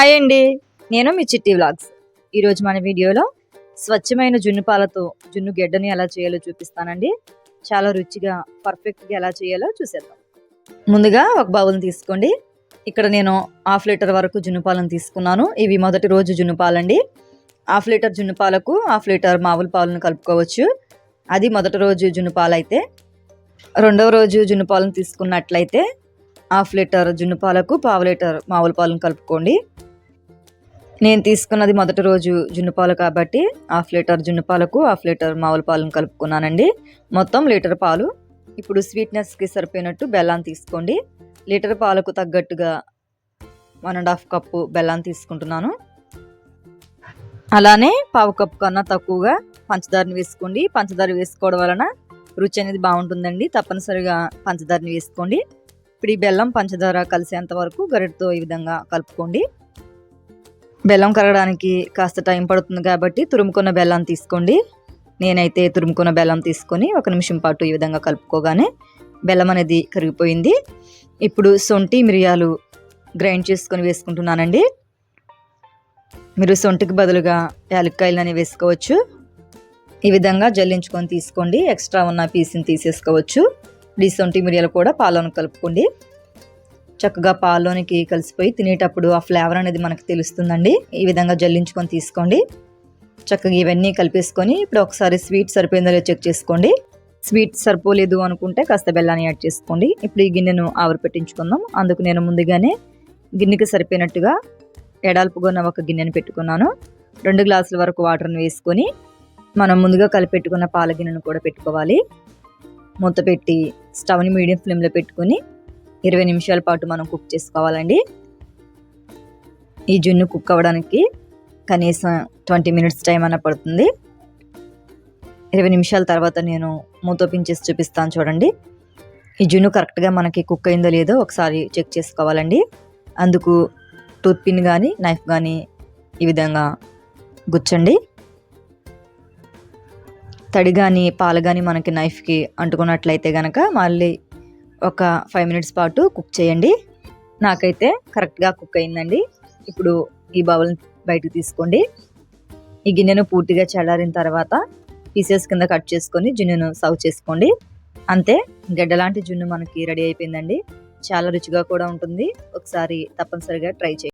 Hi అండి. నేను మీ చిట్టి వ్లాగ్స్. ఈరోజు మన వీడియోలో స్వచ్ఛమైన జున్ను పాలతో జున్ను గెడ్డని ఎలా చేయాలో చూపిస్తానండి. చాలా రుచిగా పర్ఫెక్ట్గా ఎలా చేయాలో చూసేద్దాం. ముందుగా ఒక బౌల్ని తీసుకోండి. ఇక్కడ నేను హాఫ్ లీటర్ వరకు జున్ను పాలను తీసుకున్నాను. ఇవి మొదటి రోజు జున్ను పాలండి హాఫ్ లీటర్ జున్ను పాలకు హాఫ్ లీటర్ మామూలు పాలను కలుపుకోవచ్చు. అది మొదటి రోజు జున్ను పాలు అయితే రెండవ రోజు జున్ను పాలను తీసుకున్నట్లయితే హాఫ్ లీటర్ జున్ను పాలకు పావు లీటర్ మామూలు పాలను కలుపుకోండి. నేను తీసుకున్నది మొదటి రోజు జున్ను పాలు కాబట్టి హాఫ్ లీటర్ జున్నుపాలకు హాఫ్ లీటర్ మామూలు పాలను కలుపుకున్నానండి. మొత్తం లీటర్ పాలు. ఇప్పుడు స్వీట్నెస్కి సరిపోయినట్టు బెల్లాన్ని తీసుకోండి. లీటర్ పాలకు తగ్గట్టుగా వన్ అండ్ హాఫ్ కప్పు బెల్లాన్ని తీసుకుంటున్నాను. అలానే పావు కప్పు కన్నా తక్కువగా పంచదారని వేసుకోండి. పంచదార వేసుకోవడం వలన రుచి అనేది బాగుంటుందండి. తప్పనిసరిగా పంచదారని వేసుకోండి. ఇప్పుడు ఈ బెల్లం పంచదార కలిసేంత వరకు గరిటతో ఈ విధంగా కలుపుకోండి. బెల్లం కరగడానికి కాస్త టైం పడుతుంది కాబట్టి తురుముకున్న బెల్లం తీసుకోండి. నేనైతే తురుముకున్న బెల్లం తీసుకొని ఒక నిమిషం పాటు ఈ విధంగా కలుపుకోగానే బెల్లం అనేది కరిగిపోయింది. ఇప్పుడు సొంటి మిరియాలు గ్రైండ్ చేసుకొని వేసుకుంటున్నానండి. మీరు సొంటికి బదులుగా యాలక్కాయలు అనేవి వేసుకోవచ్చు. ఈ విధంగా జల్లించుకొని తీసుకోండి. ఎక్స్ట్రా ఉన్న పీస్ని తీసేసుకోవచ్చు. ఈ సొంటి మిరియాలు కూడా పాలను కలుపుకోండి. చక్కగా పాల్లోనికి కలిసిపోయి తినేటప్పుడు ఆ ఫ్లేవర్ అనేది మనకు తెలుస్తుందండి. ఈ విధంగా జల్లించుకొని తీసుకోండి. చక్కగా ఇవన్నీ కలిపేసుకొని ఇప్పుడు ఒకసారి స్వీట్ సరిపోయిందో లేదో చెక్ చేసుకోండి. స్వీట్ సరిపోలేదు అనుకుంటే కాస్త బెల్లాన్ని యాడ్ చేసుకోండి. ఇప్పుడు ఈ గిన్నెను ఆవిరి పెట్టించుకుందాం. అందుకు నేను ముందుగానే గిన్నెకి సరిపోయినట్టుగా ఎడాల్పుగా ఉన్న ఒక గిన్నెను పెట్టుకున్నాను. రెండు గ్లాసుల వరకు వాటర్ని వేసుకొని మనం ముందుగా కలిపెట్టుకున్న పాల గిన్నెను కూడా పెట్టుకోవాలి. మూత పెట్టి స్టవ్ని మీడియం ఫ్లేమ్లో పెట్టుకొని ఇరవై నిమిషాల పాటు మనం కుక్ చేసుకోవాలండి. ఈ జున్ను కుక్ అవ్వడానికి కనీసం ట్వంటీ మినిట్స్ టైం అన్న పడుతుంది. ఇరవై నిమిషాల తర్వాత నేను మూత చూపిస్తాను చూడండి. ఈ జున్ను కరెక్ట్గా మనకి కుక్ అయిందో లేదో ఒకసారి చెక్ చేసుకోవాలండి. అందుకు టూత్ పిన్ కానీ నైఫ్ కానీ ఈ విధంగా గుచ్చండి. తడి కానీ పాలు కానీ మనకి నైఫ్కి అంటుకున్నట్లయితే కనుక మళ్ళీ ఒక ఫైవ్ మినిట్స్ పాటు కుక్ చేయండి. నాకైతే కరెక్ట్గా కుక్ అయిందండి. ఇప్పుడు ఈ బౌల్ని బయటకు తీసుకోండి. ఈ గిన్నెను పూర్తిగా చల్లారిన తర్వాత పీసెస్ కింద కట్ చేసుకొని జున్నును సర్వ్ చేసుకోండి. అంతే గడ్డలాంటి జున్ను మనకి రెడీ అయిపోయిందండి. చాలా రుచిగా కూడా ఉంటుంది. ఒకసారి తప్పనిసరిగా ట్రై చేయండి.